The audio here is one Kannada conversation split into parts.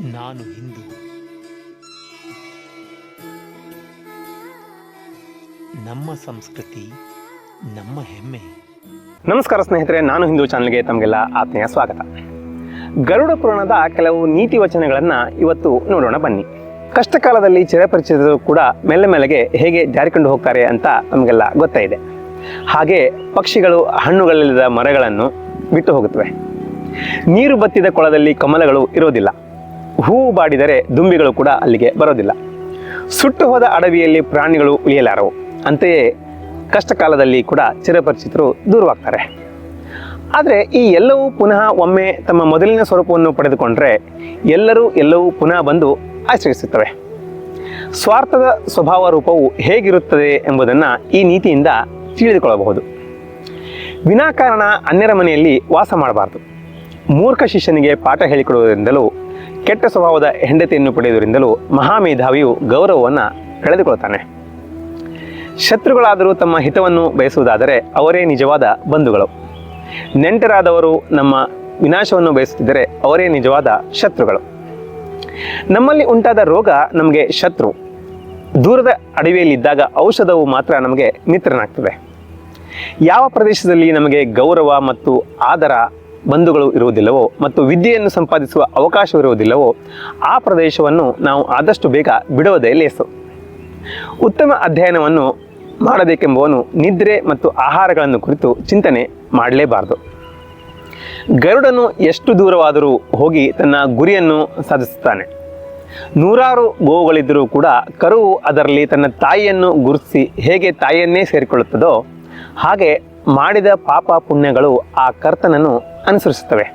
ನಾನು ಹಿಂದೂ. ನಮ್ಮ ಸಂಸ್ಕೃತಿ, ನಮ್ಮ ಹೆಮ್ಮೆ. ನಮಸ್ಕಾರ ಸ್ನೇಹಿತರೆ, ನಾನು ಹಿಂದೂ ಚಾನಲ್ಗೆ ತಮಗೆಲ್ಲ ಆತ್ಮೀಯ ಸ್ವಾಗತ. ಗರುಡ ಪುರಾಣದ ಕೆಲವು ನೀತಿ ವಚನಗಳನ್ನು ಇವತ್ತು ನೋಡೋಣ ಬನ್ನಿ. ಕಷ್ಟ ಕಾಲದಲ್ಲಿ ಚಿರಪರಿಚಿತರು ಕೂಡ ಮೆಲ್ಲ ಮೆಲ್ಲಗೆ ಹೇಗೆ ಜಾರಿಕೊಂಡು ಹೋಗ್ತಾರೆ ಅಂತ ನಮಗೆಲ್ಲ ಗೊತ್ತಾಯಿದೆ ಹಾಗೆ ಪಕ್ಷಿಗಳು ಹಣ್ಣುಗಳಿಲ್ಲದ ಮರಗಳನ್ನು ಬಿಟ್ಟು ಹೋಗುತ್ತವೆ. ನೀರು ಬತ್ತಿದ ಕೊಳದಲ್ಲಿ ಕಮಲಗಳು ಇರೋದಿಲ್ಲ. ಹೂವು ಬಾಡಿದರೆ ದುಂಬಿಗಳು ಕೂಡ ಅಲ್ಲಿಗೆ ಬರೋದಿಲ್ಲ. ಸುಟ್ಟು ಹೋದ ಅಡವಿಯಲ್ಲಿ ಪ್ರಾಣಿಗಳು ಉಳಿಯಲಾರವು. ಅಂತೆಯೇ ಕಷ್ಟ ಕಾಲದಲ್ಲಿ ಕೂಡ ಚಿರಪರಿಚಿತರು ದೂರವಾಗ್ತಾರೆ. ಆದರೆ ಈ ಎಲ್ಲವೂ ಪುನಃ ಒಮ್ಮೆ ತಮ್ಮ ಮೊದಲಿನ ಸ್ವರೂಪವನ್ನು ಪಡೆದುಕೊಂಡರೆ ಎಲ್ಲರೂ ಎಲ್ಲವೂ ಪುನಃ ಬಂದು ಆಶ್ರಯಿಸುತ್ತವೆ. ಸ್ವಾರ್ಥದ ಸ್ವಭಾವ ರೂಪವು ಹೇಗಿರುತ್ತದೆ ಎಂಬುದನ್ನು ಈ ನೀತಿಯಿಂದ ತಿಳಿದುಕೊಳ್ಳಬಹುದು. ವಿನಾಕಾರಣ ಅನ್ಯರ ಮನೆಯಲ್ಲಿ ವಾಸ ಮಾಡಬಾರದು. ಮೂರ್ಖ ಶಿಷ್ಯನಿಗೆ ಪಾಠ ಹೇಳಿಕೊಡುವುದರಿಂದಲೂ ಕೆಟ್ಟ ಸ್ವಭಾವದ ಹೆಂಡತಿಯನ್ನು ಪಡೆಯುವುದರಿಂದಲೂ ಮಹಾಮೇಧಾವಿಯು ಗೌರವವನ್ನು ಕಳೆದುಕೊಳ್ತಾನೆ. ಶತ್ರುಗಳಾದರೂ ತಮ್ಮ ಹಿತವನ್ನು ಬಯಸುವುದಾದರೆ ಅವರೇ ನಿಜವಾದ ಬಂಧುಗಳು. ನೆಂಟರಾದವರು ನಮ್ಮ ವಿನಾಶವನ್ನು ಬಯಸುತ್ತಿದ್ದರೆ ಅವರೇ ನಿಜವಾದ ಶತ್ರುಗಳು. ನಮ್ಮಲ್ಲಿ ಉಂಟಾದ ರೋಗ ನಮಗೆ ಶತ್ರು. ದೂರದ ಅಡವಿಯಲ್ಲಿದ್ದಾಗ ಔಷಧವು ಮಾತ್ರ ನಮಗೆ ಮಿತ್ರನಾಗ್ತದೆ ಯಾವ ಪ್ರದೇಶದಲ್ಲಿ ನಮಗೆ ಗೌರವ ಮತ್ತು ಆದರ ಬಂಧುಗಳು ಇರುವುದಿಲ್ಲವೋ ಮತ್ತು ವಿದ್ಯೆಯನ್ನು ಸಂಪಾದಿಸುವ ಅವಕಾಶವಿರುವುದಿಲ್ಲವೋ ಆ ಪ್ರದೇಶವನ್ನು ನಾವು ಆದಷ್ಟು ಬೇಗ ಬಿಡುವುದೇ ಲೇಸು. ಉತ್ತಮ ಅಧ್ಯಯನವನ್ನು ಮಾಡಬೇಕೆಂಬುವನು ನಿದ್ರೆ ಮತ್ತು ಆಹಾರಗಳನ್ನು ಕುರಿತು ಚಿಂತನೆ ಮಾಡಲೇಬಾರದು. ಗರುಡನು ಎಷ್ಟು ದೂರವಾದರೂ ಹೋಗಿ ತನ್ನ ಗುರಿಯನ್ನು ಸಾಧಿಸುತ್ತಾನೆ. ನೂರಾರು ಗೋವುಗಳಿದ್ದರೂ ಕೂಡ ಕರುವು ಅದರಲ್ಲಿ ತನ್ನ ತಾಯಿಯನ್ನು ಗುರುತಿಸಿ ಹೇಗೆ ತಾಯಿಯನ್ನೇ ಸೇರಿಕೊಳ್ಳುತ್ತದೋ ಹಾಗೆ ಮಾಡಿದ ಪಾಪ ಪುಣ್ಯಗಳು ಆ ಕರ್ತನನ್ನು ಅನುಸರಿಸುತ್ತವೆ.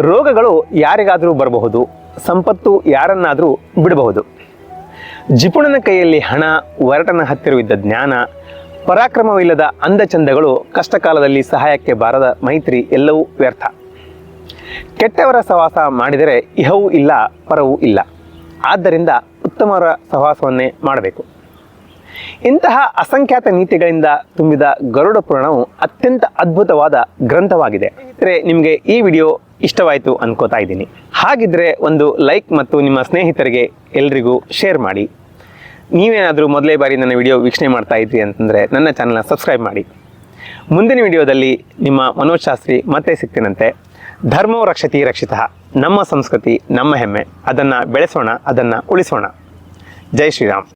ರೋಗಗಳು ಯಾರಿಗಾದರೂ ಬರಬಹುದು, ಸಂಪತ್ತು ಯಾರನ್ನಾದರೂ ಬಿಡಬಹುದು. ಜಿಪುಣನ ಕೈಯಲ್ಲಿ ಹಣ, ಒರಟನ ಹತ್ತಿರವಿದ್ದ ಜ್ಞಾನ, ಪರಾಕ್ರಮವಿಲ್ಲದ ಅಂದಚಂದಗಳು ಕಷ್ಟಕಾಲದಲ್ಲಿ ಸಹಾಯಕ್ಕೆ ಬಾರದ ಮೈತ್ರಿ ಎಲ್ಲವೂ ವ್ಯರ್ಥ. ಕೆಟ್ಟವರ ಸಹವಾಸ ಮಾಡಿದರೆ ಇಹವೂ ಇಲ್ಲ, ಪರವೂ ಇಲ್ಲ. ಆದ್ದರಿಂದ ಉತ್ತಮರ ಸಹವಾಸವನ್ನೇ ಮಾಡಬೇಕು. ಇಂತಹ ಅಸಂಖ್ಯಾತ ನೀತಿಗಳಿಂದ ತುಂಬಿದ ಗರುಡ ಪುರಾಣವು ಅತ್ಯಂತ ಅದ್ಭುತವಾದ ಗ್ರಂಥವಾಗಿದೆ. ಸ್ನೇಹಿತರೆ, ನಿಮಗೆ ಈ ವಿಡಿಯೋ ಇಷ್ಟವಾಯಿತು ಅನ್ಕೋತಾ ಇದ್ದೀನಿ. ಹಾಗಿದ್ರೆ ಒಂದು ಲೈಕ್ ಮತ್ತು ನಿಮ್ಮ ಸ್ನೇಹಿತರಿಗೆ ಎಲ್ರಿಗೂ ಶೇರ್ ಮಾಡಿ. ನೀವೇನಾದರೂ ಮೊದಲೇ ಬಾರಿ ನನ್ನ ವಿಡಿಯೋ ವೀಕ್ಷಣೆ ಮಾಡ್ತಾ ಇದ್ರಿ ಅಂತಂದರೆ ನನ್ನ ಚಾನಲ್ನ ಸಬ್ಸ್ಕ್ರೈಬ್ ಮಾಡಿ. ಮುಂದಿನ ವಿಡಿಯೋದಲ್ಲಿ ನಿಮ್ಮ ಮನೋಜ್ ಶಾಸ್ತ್ರಿ ಮತ್ತೆ ಸಿಗ್ತೀನಂತೆ. ಧರ್ಮೋ ರಕ್ಷತಿ ರಕ್ಷಿತ. ನಮ್ಮ ಸಂಸ್ಕೃತಿ ನಮ್ಮ ಹೆಮ್ಮೆ. ಅದನ್ನು ಬೆಳೆಸೋಣ, ಅದನ್ನು ಉಳಿಸೋಣ. ಜೈ ಶ್ರೀರಾಮ್.